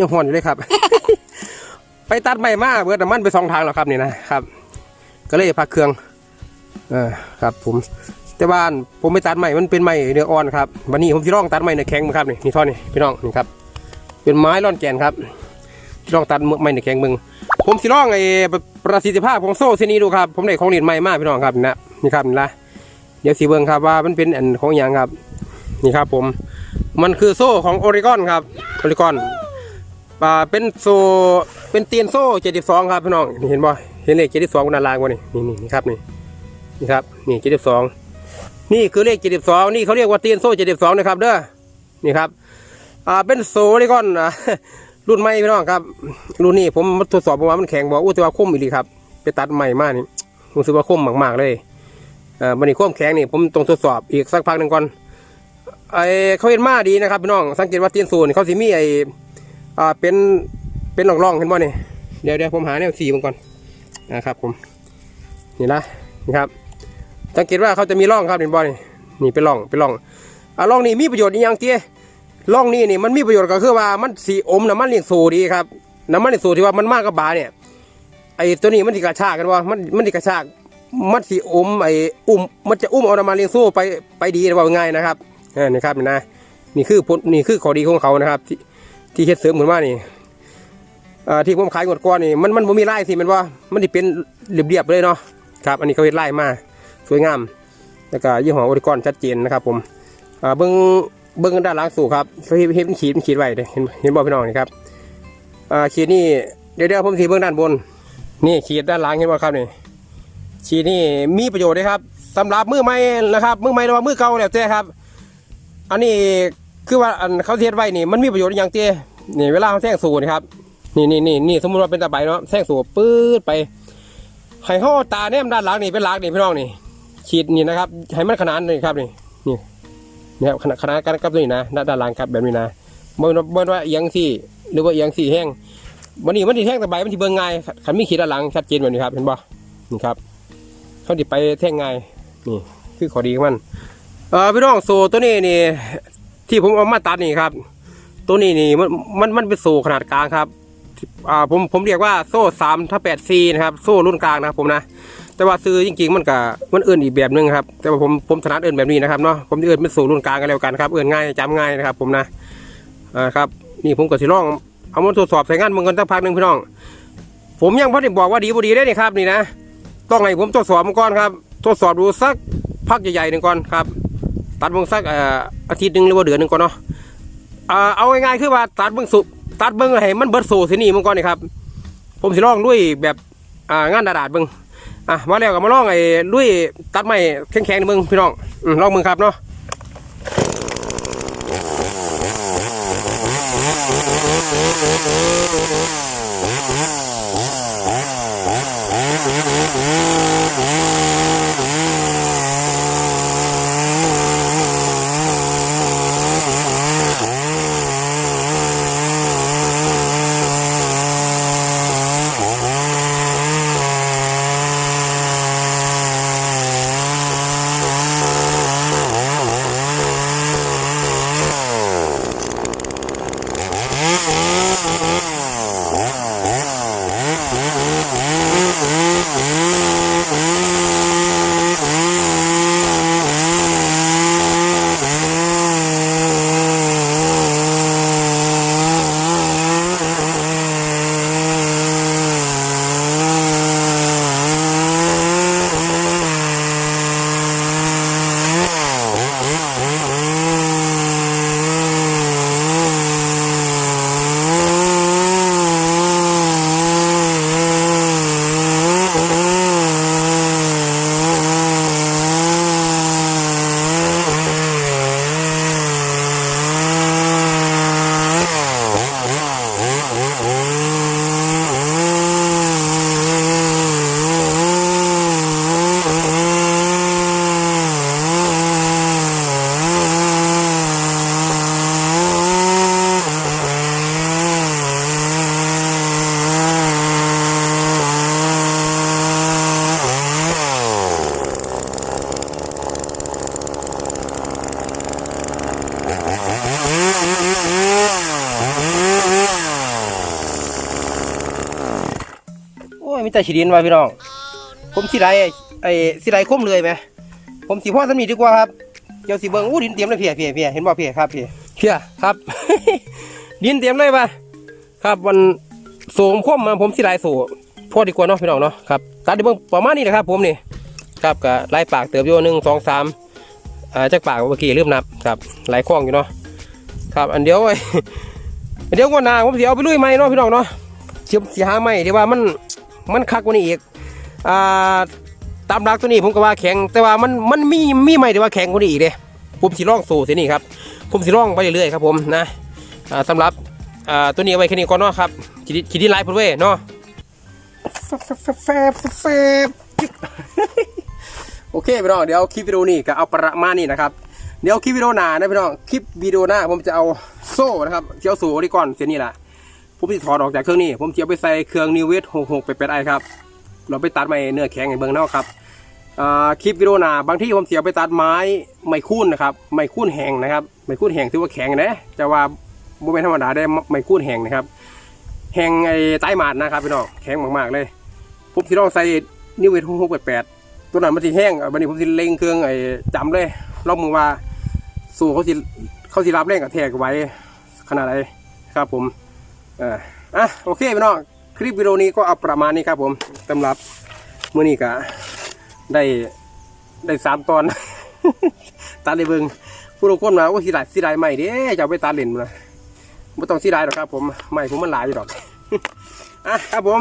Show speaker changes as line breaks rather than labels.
ยังห่อนอยู่เลยครับ ไปตัดใหม่มาเบิดน้ำมันไปสองทางแล้วครับนี่นะครับ ก็เลยพักเครื่องเออครับ ผมแต่บ้านผมไม่ตัดใหม่มันเป็นไม้เนื้ออ่อนครับวันนี้ผมจะลองตัดใหม่เนื้อแข็งมาครับนี่นี่ท่อนนี่พี่น้องนี่ครับ เป็นไม้ร่อนแกนครับที่ลองตัดไม้เนื้อแข็งมึงผมสิลองไอ้ประสิทธิภาพของโซ่เส้นนี้ดูครับ ผมได้ของเรียนใหม่มากพี่น้องครับนี่นะนี่ครับนี่ละเดี๋ยวสีเบิ้งครับว่ามันเป็นอันของอย่างครับ นี่ครับผม มันคือโซ่ของโอริกอนครับโอริกอน อ่าเป็นโซเป็นเตียนโซ่เจ็ดสิบสองครับพี่น้องนี่เห็นบ่เห็นเลขเจ็ดสิบสองนด้านล่างวะนี่นี่นี่นี่ครับนี่นี่ครับนี่เจ็ดสิบสองนี่คือเลขเจ็ดสิบสองนี่เขาเรียกว่าเตียนโซ่เจ็ดสิบสองนะครับเด้อนี่ครับอ่าเป็นโซ่โอริกอนรุ่นใหม่พี่น้องครับรุ่นนี้ผมมาทดสอบประมาณมันแข็งบอกอู้แต่ว่าคมอีหลีครับ ไปตัดใหม่มากนี่รู้สึกว่าคมมากๆเลยเอ่อมันนี่คมแข็งนี่ผมต้องทดสอบอีกสักพักหนึ่งก่อนไอเขาเห็นมาดีนะครับพี่น้องสังเกตว่าเตียนศูนย์เขาสิมีไอ อ่าเป็นเป็นร่องๆเห็นบ่นี่เดี๋ยวเดี๋ยวผมหาแนวสีมันก่อนนะครับผมนี่ละนี่ครับสังเกตว่าเขาจะมีร่องครับเห็นบ่นี่นี่เป็นร่องเป็นร่องอ่าร่องนี่มีประโยชน์อย่างเตี้ยร่องนี่นี่มันมีประโยชน์ก็คือว่ามันสีอมน้ำมันเลี้ยงสูดีครับน้ำมันเลี้ยงสูที่ว่ามันมากกับบาเนี่ยไอตัวนี้มันสิกระชากกันว่ามันมันสิกระชากมันสีอมไออุ้มมันจะอุ้มเอาน้ำมันเลี้ยงสูไปไปดีว่าง่ายนะครับนี่ครับนี่นะนี่คือผลนี่คือข้อดีของเขานะครับ ที่เฮ็ดเสริมเหมือนว่านี่อ่าที่ผมขายงวดก้อนนี่มันมันบ่มีลายสิมันว่ามันที่เป็นเรียบๆเลยเนาะครับ อันนี้เขาเฮ็ดลายมาสวยงามแล้วก็ยี่ห้อโอริกอนชัดเจนนะครับ ผมอ่าเบิ้งเบิ้งด้านหลังสู่ครับเขาเฮ็ดเฮ็ดเขีดเป็นขีดไว้เด้เห็นเห็นบ่พี่น้องนี่ครับอ่าขีดนี่เดี๋ยวเดี๋ยวผมสีเบิ้งด้านบน นี่ขีดด้านหลังเห็นบ่ครับนี่ขีดนี่มีประโยชน์เลยครับสำหรับมือใหม่นะครับมือใหม่หรือว่ามือเก่าแล้วแต่ครับ อันนี้ คือว่าอันเขาเทียดไว้นี่มันมีประโยชน์อย่างเตี้ยนี่เวลาเขาแท่งสูนครับนี่นี่นี่นี่สมมติว่าเป็นตะไบเนาะแท่งสูปื๊ดไปให้ห่อตาแนมด้านหลังนี่เป็นหลักนี่พี่น้องนี่ขีดนี่นะครับให้มันขนานนี่ครับนี่นี่นี่ครับขนาดขนาดกันกับนี่นะด้านด้านหลังครับแบบนี้นะบ่นบ่นว่าเอียงสี่หรือว่าเอียงสี่แห้งวันนี้มันที่แท่งตะไบมันที่เบิ่งง่ายขันมีขีดด้านหลังชัดเจนแบบนี้ครับเห็นบ่นี่ครับเขาที่ไปแท่งง่ายนี่คือข้อดีของมันเออพี่น้องโซตัวนี้นี่ ที่ผมเอามาตัดนี่ครับ ตัวนี้นี่มันมันมันเป็นโซขนาดกลางครับอ่าผมผมเรียกว่าโซ่สามถ้าแปดซีนะครับ โซ่รุ่นกลางนะครับผมนะแต่ว่าซื้อจริงๆมันก็มันเอื่นอีกแบบหนึงครับ แต่ว่าผมผมถนัดเอื่นแบบนี้นะครับเนาะผมจะเอื่นเป็นโซ่รุ่นกลางกันแล้วกันครับเอื่นง่ายจำง่ายนะครับ ผมนะอ่าครับ นี่ผมก็สิลองเอามาทดสอบใส่งานมึงกันสักพักหนึ่งพี่น้อง ผมยังพอได้บอกว่าดีบ่ดีได้นี่ครับ นี่นะต้องให้ผมทดสอบมันก่อนครับทดสอบดูสักพักใหญ่ๆหนึ่งก่อนครับ ตัดเบื้งสักอาทิตย์หนึ่งหรือว่าเดือนหนึ่งก่อนเนาะเอาง่ายๆคือว่าตัดเบื้งสุตัดเบื้งให้มันเบิดโซ่สินี่มันก่อนนี่ครับ ผมสิลองด้วยแบบงานดาดาดเบื้งอะมาแล้วก็มาลองไอ้ด้วยตัดไม้แข็งๆนี่เบื้งพี่น้องลองเบื้งครับเนาะอ แต่ฉีดินไว้พี่น้อง ผมสิไรไอ้สิไรคมเลยไหม ผมสิพ่อสำนีดีกว่าครับเดี๋ยวสิเบิ่งอู้ดินเตรียมเลยเพียเพียเพียเห็นบ่เพียครับเพียเพียครับ ดินเตรียมเลยป่ะครับมันสูงคมมาผมสิไรสูพอดีกว่าเนาะพี่น้องเนาะครับตัดได้เบิ่งประมาณนี้นะครับ ผมนี่ครับก็ไล่ปากเติบโยหนึ่งสองสามอ่าจากปากเมื่อกี้ลืมนับครับไหลคล้องอยู่เนาะครับอันเดียวไอ้เดี๋ยวก่อนนาผมสิเอาไปลุยใหมเนาะพี่น้องเนาะเสียสิหาใหม่ที่ว่ามัน มันคักกว่านี้อีกอ่าตามรักตัวนี้ผมก็ว่าแข็ง แต่ว่ามันมันมีมีใหม่ที่ว่าแข็งกว่านี้อีกเด้ผมสิลองสู่สินี่ครับผมสิลองไปเรื่อยๆครับผมนะอ่าสำหรับตัวนี้ไว้แค่นี้ก่อนเนาะครับคิดคิดดีไลฟ์พุ่นเว้ยเนาะแฟบแฟโอเคพี่น้องเดี๋ยวคลิปวิดีโอนี้ก็เอาประมาณนี้นะครับเดี๋ยวคลิปวิดีโอหน้านะพี่น้องคลิปวิดีโอหน้าผมจะเอาโซ่นะครับเจียวโซ่นี่ก่อนเสียนี่แหละ ผมจะถอดออกจากเครื่องนี้ผมจะเอาไปใส่เครื่องนิวเวทหกหกไปเป็นไอครับ เราไปตัดไม้เนื้อแข็งในเบื้องนอกครับคลิปวิดีโอหนาบางที่ผมเสียไปตัดไม้ไม้คุ้นนะครับไม้คุ้นแห้งนะครับไม้คุ้นแห้งถือว่าแข็งนะแต่ว่าโมเป็นธรรมดาได้ไม้คุ้นแห้งนะครับแห้งไอ้ใต้หมาดนะครับพี่น้องแข็งมากๆเลยผมที่ลองใส่นิวเวทหกหกแปดแปดตัวนั้นมันสิแห้งวันนี้ผมสิเล็งเครื่องไอ้จำเลยลองมือว่า สู่เขาสิเขาสิรับแรงกับแทกไว้ขนาดไหนครับผม อ่าอะโอเคพี่น้องคลิปวิดีโอนี้ก็เอาประมาณนี้ครับผมสำหรับมื้อนี้ก็ได้ได้สามตอน ตัดเลยเบิงผู้ลงคนมาว่าสิได้สิได้ใหม่เด้จะเอาไปตัดเล่นมาไม่ต้องสิได้หรอกครับผมใหม่ผมมันหลายอยู่ดอกอะครับผม